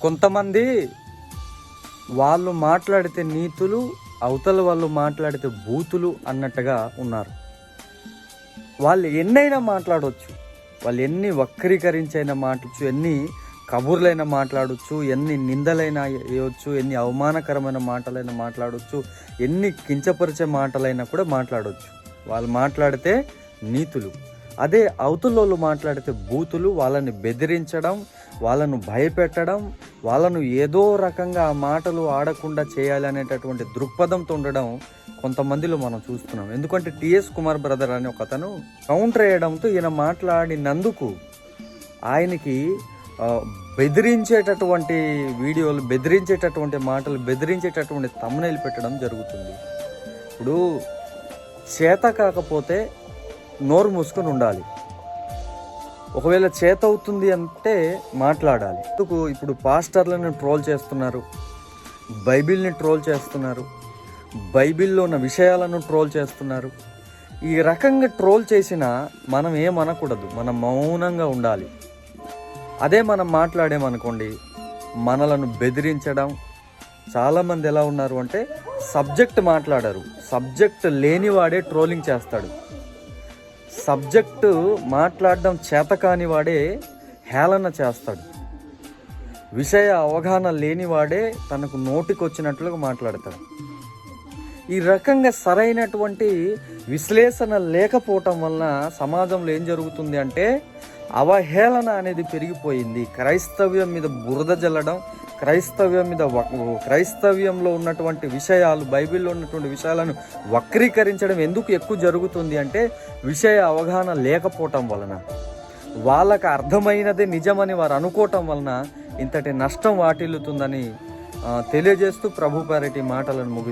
కొంతమంది వాళ్ళు మాట్లాడితే నీతులు అవతల వాళ్ళు మాట్లాడితే బూతులు అన్నట్టుగా ఉన్నారు. వాళ్ళు ఎన్నైనా మాట్లాడవచ్చు వాళ్ళు ఎన్ని వక్రీకరించైనా మాట్లాడచ్చు ఎన్ని కబుర్లైనా మాట్లాడవచ్చు ఎన్ని నిందలైనా వేయవచ్చు ఎన్ని అవమానకరమైన మాటలైనా మాట్లాడవచ్చు ఎన్ని కించపరిచే మాటలైనా కూడా మాట్లాడవచ్చు వాళ్ళు మాట్లాడితే నీతులు. అదే అవతలోళ్ళు మాట్లాడితే బూతులు వాళ్ళని బెదిరించడం వాళ్ళను భయపెట్టడం వాళ్ళను ఏదో రకంగా ఆ మాటలు ఆడకుండా చేయాలి అనేటటువంటి దృక్పథంతో ఉండడం కొంతమందిలో మనం చూస్తున్నాం. ఎందుకంటే టిఎస్ కుమార్ బ్రదర్ అనే ఒక అతను కౌంటర్ వేయడంతో ఈయన మాట్లాడినందుకు ఆయనకి బెదిరించేటటువంటి వీడియోలు బెదిరించేటటువంటి మాటలు బెదిరించేటటువంటి తమ్మునేలు పెట్టడం జరుగుతుంది. ఇప్పుడు చేత కాకపోతే నోరు మూసుకొని ఉండాలి. ఒకవేళ చేత అవుతుంది అంటే మాట్లాడాలి. ఎందుకు? ఇప్పుడు పాస్టర్లను ట్రోల్ చేస్తున్నారు. బైబిల్ని ట్రోల్ చేస్తున్నారు. బైబిల్లో ఉన్న విషయాలను ట్రోల్ చేస్తున్నారు. ఈ రకంగా ట్రోల్ చేసినా మనం ఏమనకూడదు. మనం మౌనంగా ఉండాలి. అదే మనం మాట్లాడామనుకోండి మనలను బెదిరించడం. చాలామంది ఎలా ఉన్నారు అంటే సబ్జెక్ట్ మాట్లాడరు. సబ్జెక్ట్ లేనివాడే ట్రోలింగ్ చేస్తాడు. సబ్జెక్టు మాట్లాడడం చేతకాని వాడే హేళన చేస్తాడు. విషయ అవగాహన లేనివాడే తనకు నోటికొచ్చినట్లుగా మాట్లాడతాడు. ఈ రకంగా సరైనటువంటి విశ్లేషణ లేకపోవటం వలన సమాజంలో ఏం జరుగుతుంది అంటే అవహేళన అనేది పెరిగిపోయింది. క్రైస్తవ్యం మీద బురద జల్లడం క్రైస్తవ్యం మీద క్రైస్తవ్యంలో ఉన్నటువంటి విషయాలు బైబిల్లో ఉన్నటువంటి విషయాలను వక్రీకరించడం ఎందుకు ఎక్కువ జరుగుతుంది అంటే విషయ అవగాహన లేకపోవటం వలన. వాళ్ళకు అర్థమైనదే నిజమని వారు అనుకోవటం వలన ఇంతటి నష్టం వాటిల్లుతుందని తెలియజేస్తూ ప్రభు పారెటి మాటలను ముగిస్తారు